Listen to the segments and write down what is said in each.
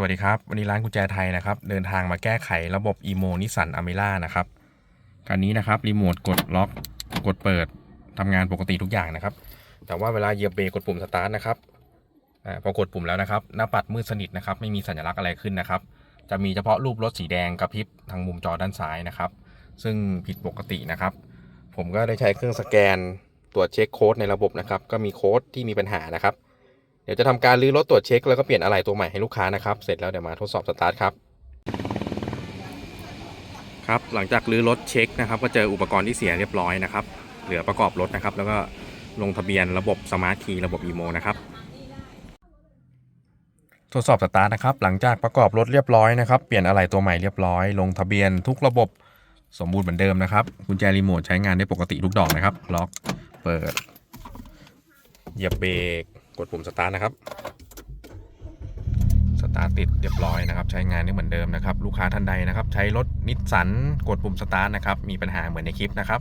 สวัสดีครับ วันนี้ร้านกุญแจไทยนะครับ เดินทางมาแก้ไขระบบอีโมนิสันอเมร่านะครับคันนี้นะครับรีโมทกดล็อกกดเปิดทำงานปกติทุกอย่างนะครับ แต่ว่าเวลาเหยียบเบรกกดปุ่มสตาร์ทนะครับอพอกดปุ่มแล้วนะครับ หน้าปัดมืดสนิทนะครับ ไม่มีสัญลักษณ์อะไรขึ้นนะครับ จะมีเฉพาะรูปรถสีแดงกระพริบทางมุมจอด้านซ้ายนะครับ ซึ่งผิดปกตินะครับ ผมก็ได้ใช้เครื่องสแกนตรวจเช็คโค้ดในระบบนะครับ ก็มีโค้ดที่มีปัญหานะครับ ดี๋ยวจะทำการรื้อรถตรวจเช็คแล้วก็เปลี่ยนอะไหล่ตัวใหม่ให้ลูกค้านะครับ เสร็จแล้วเดี๋ยวมาทดสอบสตาร์ทครับ ครับหลังจากรื้อรถเช็คนะครับ ก็เจออุปกรณ์ที่เสียเรียบร้อยนะครับ เหลือประกอบรถนะครับ แล้วก็ลงทะเบียนระบบสมาร์ทคีย์ระบบอีโมนะครับทดสอบสตาร์ทนะครับ หลังจากประกอบรถเรียบร้อยนะครับเปลี่ยนอะไหล่ตัวใหม่เรียบร้อย ลงทะเบียนทุกระบบสมบูรณ์เหมือนเดิมนะครับกุญแจรีโมทใช้งานได้ปกติทุกดอกนะครับ ล็อกเปิดเหยียบเบรก กดปุ่มสตาร์ทนะครับสตาร์ทติดเรียบร้อยนะครับ ใช้งานได้เหมือนเดิมนะครับ ลูกค้าท่านใดนะครับ ใช้รถนิสสันกดปุ่มสตาร์ทนะครับ มีปัญหาเหมือนในคลิปนะครับ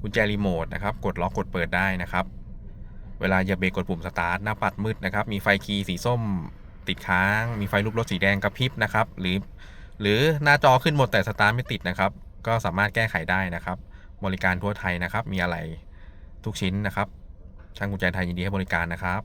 กุญแจรีโมทนะครับ กดล็อกกดเปิดได้นะครับ เวลาเหยียบเบรกกดปุ่มสตาร์ทหน้าปัดมืดนะครับ มีไฟคีย์สีส้มติดค้าง มีไฟลูกรถสีแดงกระพริบนะครับ หรือ หรือหน้าจอขึ้นหมดแต่สตาร์ทไม่ติดนะครับ ก็สามารถแก้ไขได้นะครับ บริการทั่วไทยนะครับ มีอะไรทุกชิ้นนะครับ ช่างกุญแจไทยยินดีให้บริการนะครับ